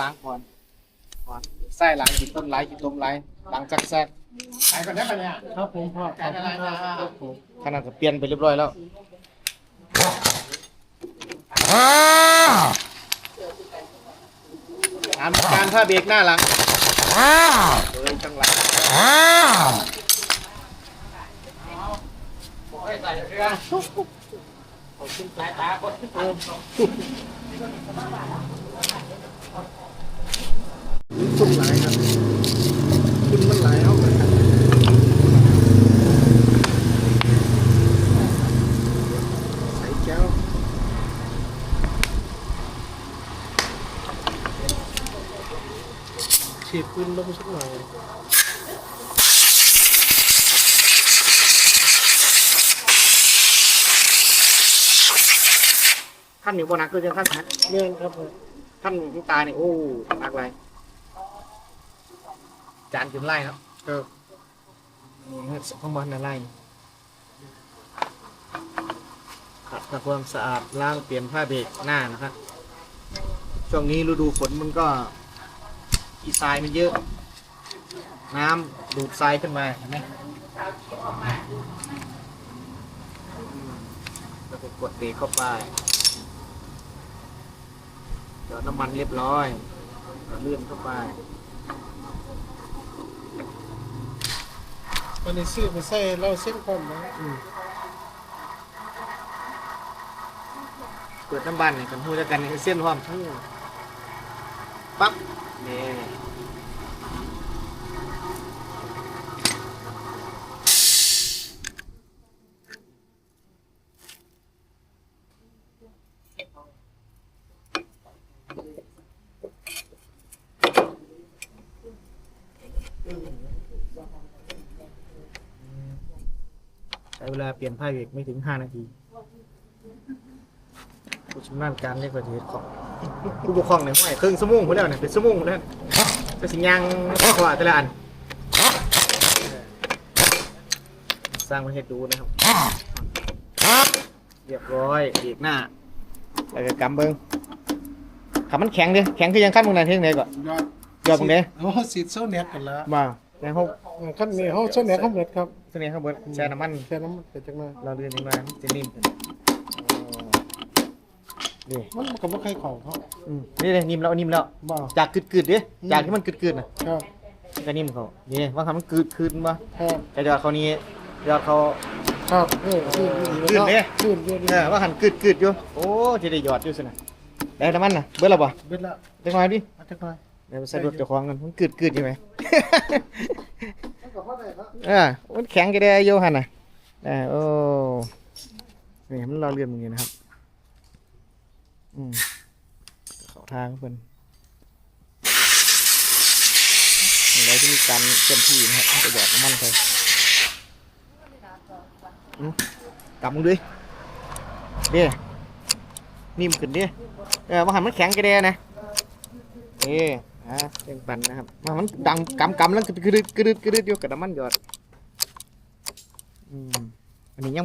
ล้างก่อนก่อนไส้ล้างกินต้นไร้กินต้มไร้ล้างจักแซกขายก่อนได้ปะเนี่ยครับผมพ่อขายอะไรมาครับผมขนาดก็เปลี่ยนไปเรียบร้อยแล้วการการผ้าเบรกหน้าหลังเดินจังหลัง ซุ่มหลายครับคุณมันหลายเอาเลยครับใส่แก้วฉีดปืนลงสักหน่อยขั้นอยู่บนนักคือจะขั้นหักเรื่องครับผมท่านที่ตาเนี่ยโอ้หนักไร จานกินไล่เนาะครับนี่ฮะข้างบนน่ะไล่ขัดทำความสะอาดล้างเปลี่ยนผ้าเบรกหน้านะครับ ช่วงนี้ฤดูฝนมันก็อีทรายมันเยอะ น้ำดูดทรายขึ้นมาเห็นไหมอืมแล้วก็กดเบรกเข้าไปเดี๋ยวน้ำมันเรียบร้อยก็เลื่อนเข้าไป วันนี้ซื้อไปใส่เราเส้นความนะเปิดน้ำบันเนี่ยกันพูดแล้วกันเส้นความทั้งปั๊บนี่ใช้เวลาเปลี่ยนผ้าเบรกไม่ถึง5นาทีผู้ชำนาญการเรียกว่าเทศของผู้ปกครองในห้วยครึ่งสมุงพอแล้วเนี่ยเป็นสมุงพอแล้วก็สิยังขวาแต่ละอันสร้างมาให้ดูนะครับ เรียบร้อยอีกหน้าแล้วก็กำเบิ้งขับมันแข็งดิแข็งคือยังขั้นมึงไหนเท่งไหนก่อนยอดยอดมึงเด้โอ้สีดโซเน็ตกันแล้วมา แต่เขาขั้นนี้เขาโซเน็ตเขาเบิดครับเสน่ห์เขาเบิดแช่น้ำมันแค่น้ำมันเป็นจังเลยเราเรียนยังไงจะนิ่มขึ้นนี่มันก็บ่ใครของเขาอืมนี่เลยนิ่มแล้วนิ่มแล้วบ่จากกึดๆดิจากที่มันกึดๆน่ะครับก็นิ่มเขานี่ว่าทำมันกึดคืนมาครับแต่ยอดเขานี้ยอดเขาครับเออขึ้นขึ้นเด้ขึ้นเยอะเออว่าหันกึดกึดอยู่โอ้จะได้ยอดอยู่สินะได้น้ำมันน่ะเบิดแล้วป่ะเบิดละเล็กน้อยดิมาจักหน่อยเดี๋ยวใส่รถเจ้าของกันมันกึดกึดอยู่ไหม อะเออมันแข็งก็ได้โยหันน่ะเออโอ้นี่มันเรอเรื่องมึงอยู่นะครับ อืมเขาทางเพิ่นนี่เราจะมีการเคลื่อนที่นะครับจะหยอดน้ำมันไปกลับมึงด้วยเด้นิ่มขึ้นเด้เออมาหันมันแข็งก็ได้นะเอ้อ่ะเร่งปั่นนะครับมามันดังกำกำแล้วกระดึดกระดึดกระดึดอยู่กับน้ำมันหยอดอืมอันนี้ยังบ่